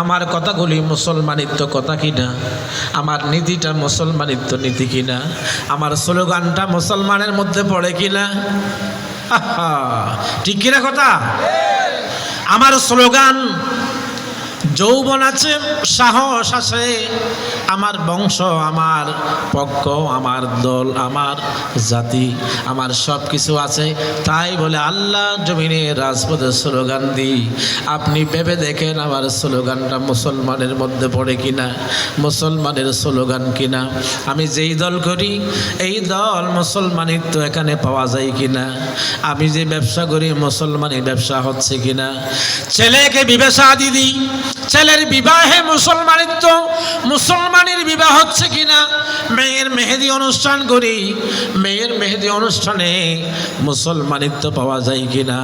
আমার কথাগুলি মুসলমানিত্ব কথা কিনা? আমার নীতিটা মুসলমানিত্ব নীতি কিনা? আমার স্লোগানটা মুসলমানের মধ্যে পড়ে কিনা? ঠিক কিনা কথা? আমার স্লোগান যৌবন আছে, সাহস আছে। আমার বংশ, আমার পক্ষ, আমার দল, আমার জাতি, আমার সব কিছু আছে। তাই বলে আল্লাহ জমিনে রাজপথের স্লোগান দিই। আপনি ভেবে দেখেন আমার স্লোগানটা মুসলমানের মধ্যে পড়ে কিনা, মুসলমানের স্লোগান কিনা। আমি যেই দল করি, এই দল মুসলমানিত্ব এখানে পাওয়া যায় কিনা? আমি যে ব্যবসা করি মুসলমানি ব্যবসা হচ্ছে কিনা? ছেলেকে বিবেচা দিদি ছেলের বিবাহে মুসলমানিত্ব, মুসলমানের বিবাহ হচ্ছে কিনা? মেয়ের মেহেদি অনুষ্ঠান করি, মেয়ের মেহেদি অনুষ্ঠানে মুসলমানিত্ব পাওয়া যায় কিনা?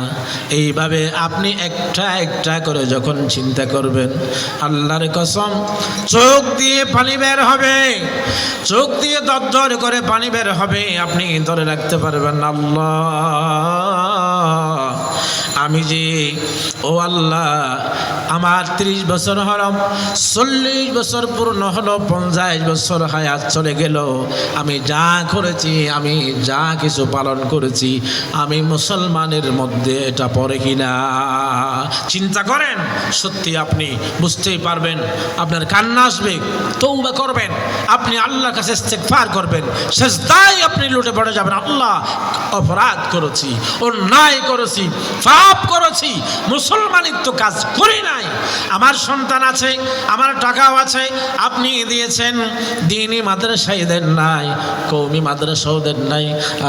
এইভাবে আপনি একটা একটা করে যখন চিন্তা করবেন, আল্লাহর কসম, চোখ দিয়ে পানি বের হবে, চোখ দিয়ে দরদর করে পানি বের হবে, আপনি ধরে রাখতে পারবেন আল্লাহ আমি যে, ও আল্লাহ, আমার ত্রিশ বছর হরম, চল্লিশ বছর পূর্ণ হলো, পঞ্চাশ বছর হায়াত চলে গেল। আমি যা করেছি, আমি যা কিছু পালন করেছি, আমি মুসলমানের মধ্যে এটা পড়ে কিনা? চিন্তা করেন, সত্যি আপনি বুঝতেই পারবেন, আপনার কান্না আসবে তৌবা করবেন, আপনি আল্লাহর কাছে ইস্তেগফার করবেন শেষ দায় আপনি লুটে পড়ে যাবেন। আল্লাহ অপরাধ করেছি, অন্যায় করেছি পাপ করেছি। মুসলমানিত্ব কাজ করি নাই। আমার সন্তান আছে, আমার টাকাও আছে, আপনি দিয়েছেন। দিনই মাদ্রাসায় দেন নাই, কৌমি মাদ্রাসাও দেন নাই,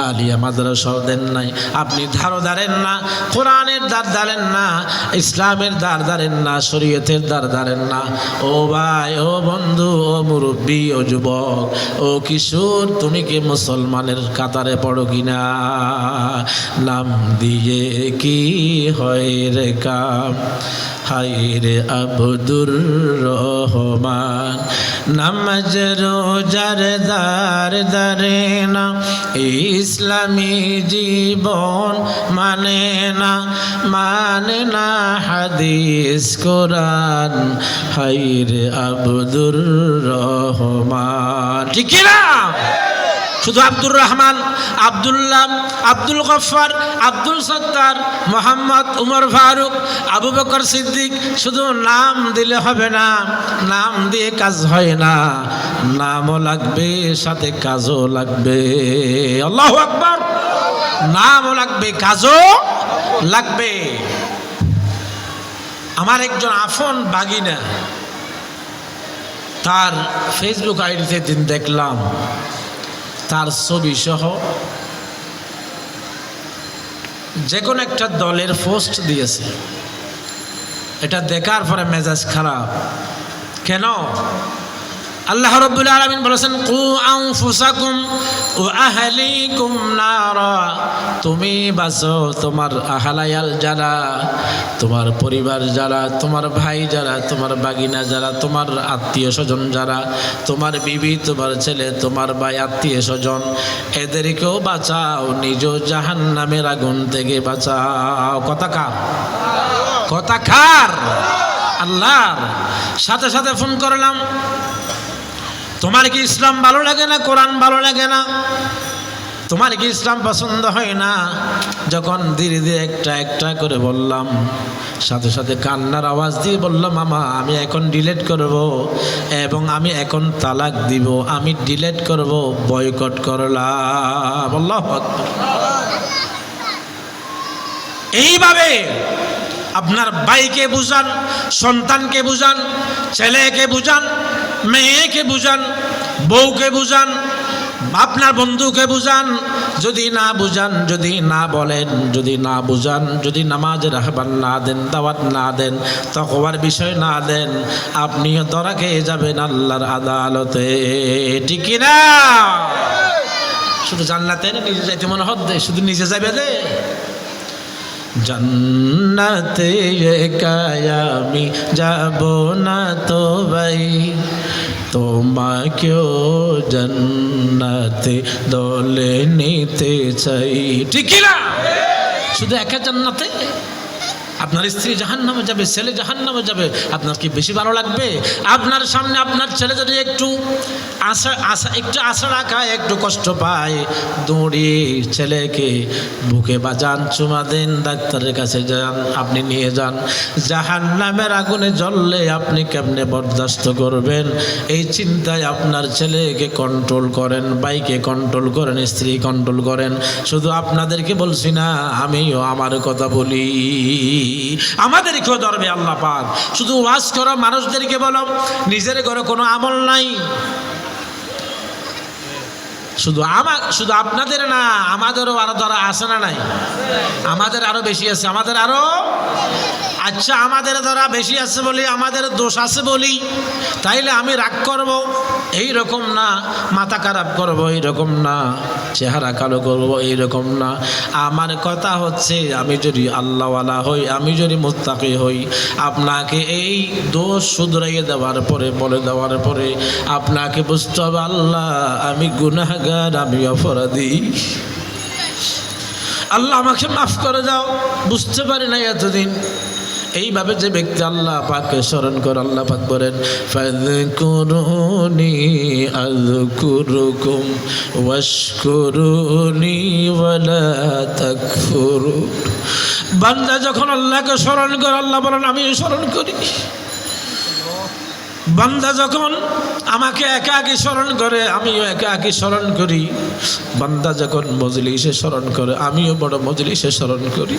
আলিয়া মাদ্রাসাও দেন নাই। আপনি ধারও দাঁড়েন না, কোরআনের দ্বার দাঁড়েন না, ইসলামের দ্বার দাঁড়েন না, শরীয়তের দ্বার দাঁড়েন না। ও ভাই, ও বন্ধু, ও মুরব্বী, ও যুবক, ও কিশোর, তুমি কি মুসলমানের কাতারে পড়ো কিনা? নাম দিয়ে কি হয় রে কাম হাই রে আবদুর রহমান। নামাজ রোজার দার দারে না, ইসলামী জীবন মানে না মানে না হাদিস কোরআন। হাই রে আবদুর রহমান। ঠিক না শুধু আব্দুর রহমান, আবদুল্লাহ, আব্দুল গফার আব্দুল সত্তার, মোহাম্মদ উমর ফারুক, আবু বকর সিদ্দিক, শুধু নাম দিলে হবে না, নাম দিয়ে কাজ হয় না, নামও লাগবে, সাথে কাজও লাগবে। আল্লাহ আকবর। নামও লাগবে, কাজও লাগবে। আমার একজন আফন বাগিনা, তার ফেসবুক আইডিতে দিন দেখলাম তার ছবি সহ যে কোনো একটা দলের পোস্ট দিয়েছে। এটা দেখার পরে মেজাজ খারাপ। কেন? আল্লাহ রব্বুল আলামিন বলেছেন, কু আনফুসাকুম ও আহলিকুম নারা। তুমি বাঁচো তোমার আহালায়াল যারা, তোমার পরিবার যারা, তোমার ভাই যারা, তোমার বাগিনা যারা, তোমার আত্মীয় স্বজন যারা, তোমার বিবি, তোমার ছেলে, তোমার ভাই, আত্মীয় স্বজন, এদেরকেও বাঁচাও, নিজ জাহান নামের আগুন থেকে বাঁচাও। কথা কার? কথা কার? আল্লাহর। সাথে সাথে ফোন করলাম তোমার কি ইসলাম ভালো লাগে না? কোরআন ভালো লাগে না? তোমার কি ইসলাম পছন্দ হয় না? যখন ধীরে ধীরে একটা একটা করে বললাম, সাথে সাথে কান্নার আওয়াজ দিয়ে বললাম, মামা, আমি এখন ডিলেট করব এবং আমি এখন তালাক দিব, আমি ডিলেট করব বয়কট করলাম। আকবার। এইভাবে আপনার ভাইকে বুঝান, সন্তানকে বুঝান, ছেলেকে বুঝান মেয়েকে বুঝান, বউকে বুঝান, আপনার বন্ধুকে বুঝান, যদি না বুঝান, যদি না বলেন, যদি না বুঝান, যদি নামাজের আহ্বান না দেন, দাওয়াত না দেন তকবার বিষয় না দেন, আপনিও ধরা খেয়ে যাবেন আল্লাহর আদালতে। ঠিক না শুধু জানলাতে না, নিজে যাইতে মনে হদ্দে শুধু নিজে যাবে দে জন্নতে কায়ামি যাব না তো ভাই। তোমাকেও জন্নতে দলে নিতে চাই। ঠিক না? শুধু একা জান্নাতে? আপনার স্ত্রী জাহান নামে যাবে, ছেলে জাহান নামে যাবে, আপনার কি বেশি ভালো লাগবে? আপনার সামনে আপনার ছেলে যদি একটু আশা আশা, একটু আশা রাখায়, একটু কষ্ট পায় দৌড়িয়ে ছেলেকে বুকে বাজান, চুমা দেন, ডাক্তারের কাছে যান, আপনি নিয়ে যান। জাহান নামের আগুনে জ্বললে আপনি কেমনে বরদাস্ত করবেন? এই চিন্তায় আপনার ছেলেকে কন্ট্রোল করেন বাইকে কন্ট্রোল করেন স্ত্রী কন্ট্রোল করেন। শুধু আপনাদেরকে বলছি না, আমিও আমার কথা বলি। আমাদেরকেও ধরবে আল্লাহ পাক। শুধু ওয়াজ করো, মানুষদেরকে বলো, নিজের ঘরে কোনো আমল নাই। শুধু আমার শুধু আপনাদের না, আমাদেরও আরও ধরা আছে না নাই? আমাদের আরও বেশি আছে, আমাদের আরও? আচ্ছা আমাদের ধরা বেশি আছে বলি, আমাদের দোষ আছে বলি। তাইলে আমি রাগ করব। এই রকম না, মাথা খারাপ করব এই রকম না, চেহারা কালো করব এই রকম না। আমার কথা হচ্ছে, আমি যদি আল্লাহওয়ালা হই, আমি যদি মুত্তাকি হই, আপনাকে এই দোষ শুধরাইয়ে দেওয়ার পরে, বলে দেওয়ার পরে আপনাকে বুঝতে হবে, আল্লাহ, আমি গুনাহগার, আমি অপরাধী। আল্লাহ আমাকে মাফ করে দাও, বুঝতে পারি না এতদিন। এইভাবে যে ব্যক্তি আল্লাহ পাককে স্মরণ করে আল্লাহ পাক করেন ফাযকুরুনি আযকুরুকুম ওয়াশকুরুনি ওয়ালা তাকফুরুন বান্দা যখন আল্লাহকে স্মরণ করে, আল্লাহ বলেন আমি স্মরণ করি। বান্দা যখন আমাকে একা একি স্মরণ করে, আমিও একা একি স্মরণ করি। বান্দা যখন মজলিসে স্মরণ করে, আমিও বড় মজলিসে স্মরণ করি।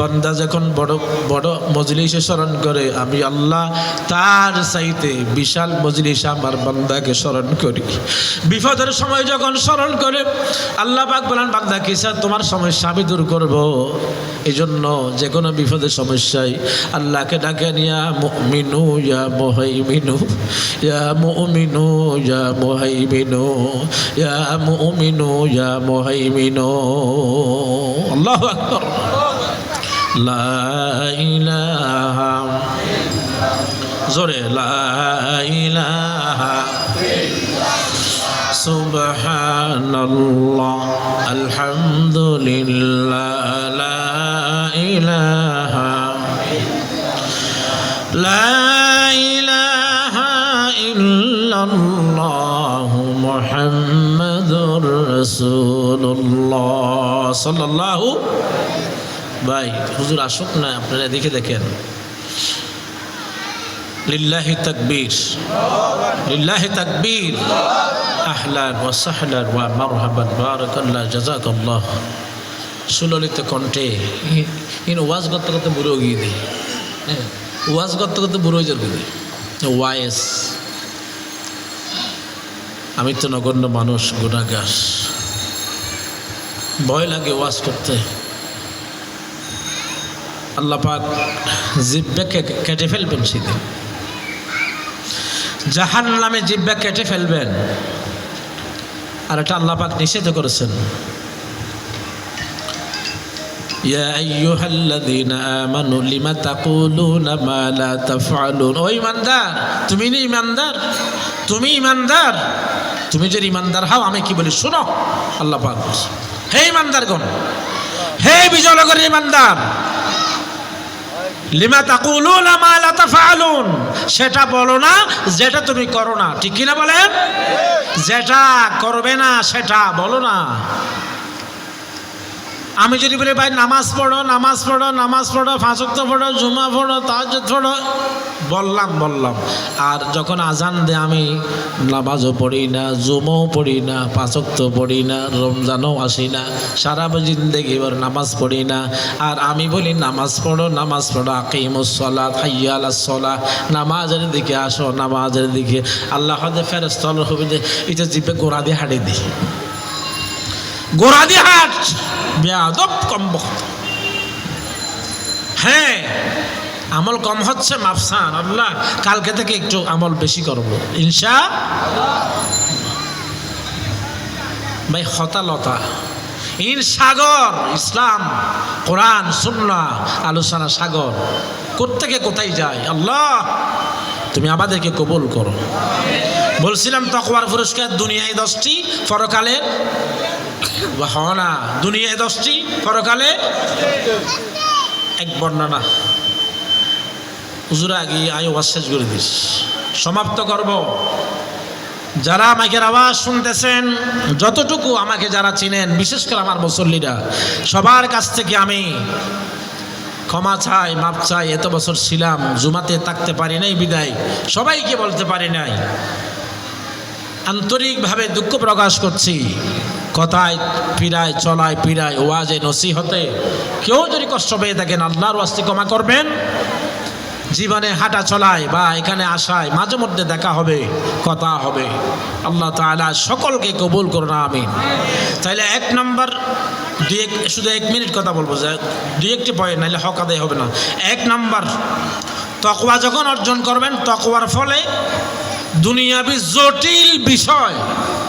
বান্দা যখন বড় বড় মজলিসে স্মরণ করে, আমি আল্লাহ তার চাইতে বিশাল মজলিসে আমার বান্দাকে স্মরণ করি। বিপদের সময় যখন স্মরণ করে, আল্লাহ পাক বলেন, বান্দা কিসা তোমার সমস্যা? আমি দূর করব। এই জন্য যে কোনো বিপদের সমস্যায় আল্লাহকে ডাকে, নিয়া মিনু ইয়া মুহাইমিনু ইয়া মুমিনু ইয়া মুহাইমিনু ইয়া মুমিনু ইয়া মুহাইমিনু আল্লাহু আকবার লা ইলাহা জোরে লা ইলাহা سبحان الله الحمد لله لا إله لا মোহাম্মদুর রসুল্লাহ সাল্লাহ ভাই, হুজুর আসুক না, আপনারা দেখে দেখেন। লিল্লাহি তাকবীর লিল্লাহি তাকবীর। আহলান ওয়া সাহলান ওয়া মারহাবান, বারাকাল্লাহ, জাযাকাল্লাহ। সুললিত কণ্ঠে কিন্তু ওয়াজ গত করতে বুড়ো গিয়ে দিই হ্যাঁ, ওয়াজ গত করতে বুড়ো যাবে। ওয়াইস আমি তো নগণ্য মানুষ গুণাগার ভয় লাগে ওয়াজ করতে আল্লাহ পাক জিব্বাকে কেটে ফেলবেন সেদিন জাহান নামে জিব্বা কেটে ফেলবেন আর এটা আল্লাহ পাক নিষেধ করেছেন يا أيها الذين آمنوا لما تقولون ما لا تفعلون ও ইমানদার তুমি নি ইমানদার তুমি ইমানদার তুমি যদি ইমানদার হও, আমি কি বলি, শুনো, আল্লাহ পাক হে ইমানদারগণ, হে বিজয়নগরের ইমানদার, লিমা তাকুলুন আমালা তাফালুন সেটা বলো না, যেটা তুমি করো না, ঠিক কিনা বলেন? যেটা করবে না, সেটা বলো না। আমি যদি বলি, ভাই, নামাজ পড়ো নামাজ পড়ো নামাজ পড়ো, ফাঁসক্ত পড়ো, জুমা পড়ো, তাহাজ্জুদ পড়ো। বললাম বললাম। আর যখন আজান দে আমি নামাজও পড়ি না, জুমাও পড়ি না পাঁচক্ত পড়ি না, রমজানও আসি না, সারা জিন্দগি এবার নামাজ পড়ি না। আর আমি বলি, নামাজ পড়ো নামাজ পড়ো আকিমুসলা হাইয়াল সলা নামাজের দিকে আসো, নামাজের দিকে। আল্লাহ ফেরস্তল হবে যে এটা জিপে গোড়া দিয়ে হাঁড়ি দিই। গোড়া দিয়ে হাট। বেয়াদব কম বক্ত হ্যাঁ আমল কম হচ্ছে মাফসান আল্লাহ। কালকে থেকে একটু আমল বেশি করব। ইনশা ভাই, হতালতা। ইন সাগর, ইসলাম, কোরআন সুন্না আলোচনা সাগর। কোত্থেকে কোথায় যায়? আল্লাহ, তুমি আমাদেরকে কবুল করো। বলছিলাম তকবার পুরস্কার দুনিয়ায় দশটি পরকালে না দুনিয়ায় দশটি, পরকালে এক বর্ণনা। হুজুর আগে আয় ওয়াজ শেষ করে দিস। সমাপ্ত করব। যারা আমাকে আওয়াজ শুনতেছেন, যতটুকু আমাকে যারা চিনেন, বিশেষ করে আমার মুসল্লিরা, সবার কাছ থেকে আমি ক্ষমা চাই, মাপ চাই, এত বছর ছিলাম, জুমাতে থাকতে পারি নাই বিদায়, সবাইকে বলতে পারি নাই। আন্তরিকভাবে দুঃখ প্রকাশ করছি। কথায়, পীড়ায়, চলায়, পীড়ায়, ওয়াজে, নসিহতে কেউ যদি কষ্ট পেয়ে থাকেন, আল্লাহর ওয়াস্তে ক্ষমা করবেন। জীবনে হাঁটা চলায় বা এখানে আসায় মাঝে মধ্যে দেখা হবে, কথা হবে। আল্লাহ তাআলা সকলকে কবুল করুন আমি তাইলে এক নম্বর, দুই এক, শুধু এক মিনিট কথা বলব, যে দুই একটি পয়েন্ট নাহলে হক আদায় হবে না। এক নম্বর, তকওয়া যখন অর্জন করবেন, তকওয়ার ফলে দুনিয়াবি জটিল বিষয়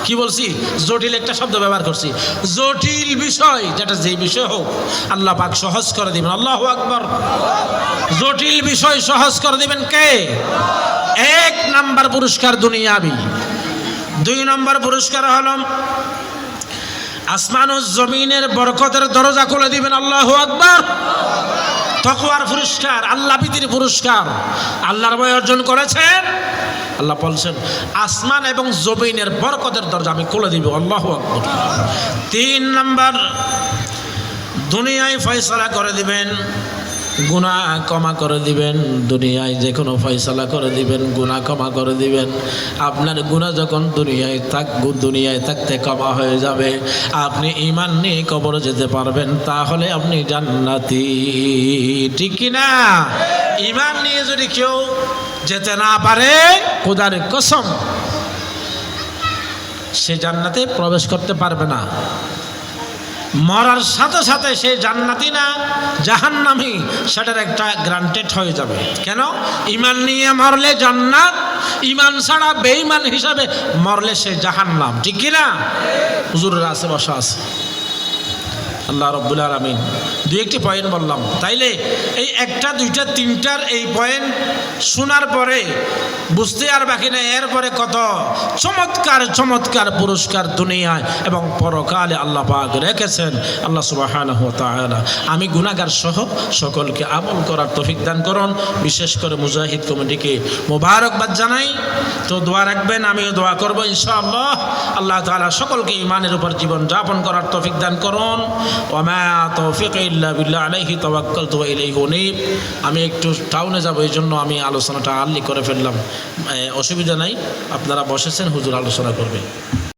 কি বলছি? জটিল একটা শব্দ ব্যবহার করছি। জটিল বিষয়, যেটা যে বিষয় হোক, আল্লাহ পাক সহজ করে দিবেন। আল্লাহ আকবর। জটিল বিষয় সহজ করে দিবেন কে? এক নাম্বার পুরস্কার দুনিয়াবি। দুই নম্বর পুরস্কার হল আসমান ও জমিনের বরকতের দরজা খুলে দিবেন। আল্লাহ আকবর। তকওয়ার পুরস্কার, আল্লাহ বিদির পুরস্কার। আল্লাহর ময় অর্জন করেছেন। আল্লাহ বলছেন, আসমান এবং জমিনের বরকতের দরজা আমি খুলে দিব, আল্লাহ তিন নম্বর, দুনিয়ায় ফয়সলা করে দিবেন। গুণা ক্ষমা করে দিবেন, দুনিয়ায় যে কোনো ফয়সলা করে দিবেন গুণা ক্ষমা করে দিবেন। আপনার গুণা যখন দুনিয়ায় থাক, দুনিয়ায় থাকতে ক্ষমা হয়ে যাবে। আপনি ইমান নিয়ে কবর যেতে পারবেন, তাহলে আপনি জান্নাতি। ঠিক কি না? ইমান নিয়ে যদি কেউ যেতে না পারে, খোদার কসম, সে জান্নাতে প্রবেশ করতে পারবে না। মরার সাথে সাথে সে জান্নাতি না, জাহান্নামি, সেটার একটা গ্রান্টেড হয়ে যাবে। কেন? ইমান নিয়ে মরলে জান্নাত, ইমান ছাড়া বেইমান হিসাবে মরলে সে জাহান্নাম। ঠিক কিনা? হুজুরের আছে বসা আছে। আল্লাহ রব্বুল আলমিন দুই একটি পয়েন্ট বললাম। তাইলে এই একটা, দুইটা, তিনটার এই পয়েন্ট শোনার পরে বুঝতে আর বাকি নেই। এরপরে কত? চমৎকার চমৎকার পুরস্কার দুনিয়ায় এবং পরকালে আল্লাহ পাক রেখেছেন। আল্লাহ সুবাহ আমি গুণাগার সহ সকলকে আমল করার তফিক দান করুন। বিশেষ করে মুজাহিদ কমিটিকে মোবারকবাদ জানাই। তো দোয়া রাখবেন, আমিও দোয়া করব ইনশাআল্লাহ। আল্লাহ তাআলা সকলকে ইমানের উপর জীবন যাপন করার তফিক দান করুন। ওমা তৌফিক আমি একটু টাউনে যাব, এই জন্য আমি আলোচনাটা আর্লি করে ফেললাম। অসুবিধা নাই, আপনারা বসেছেন, হুজুর আলোচনা করবে।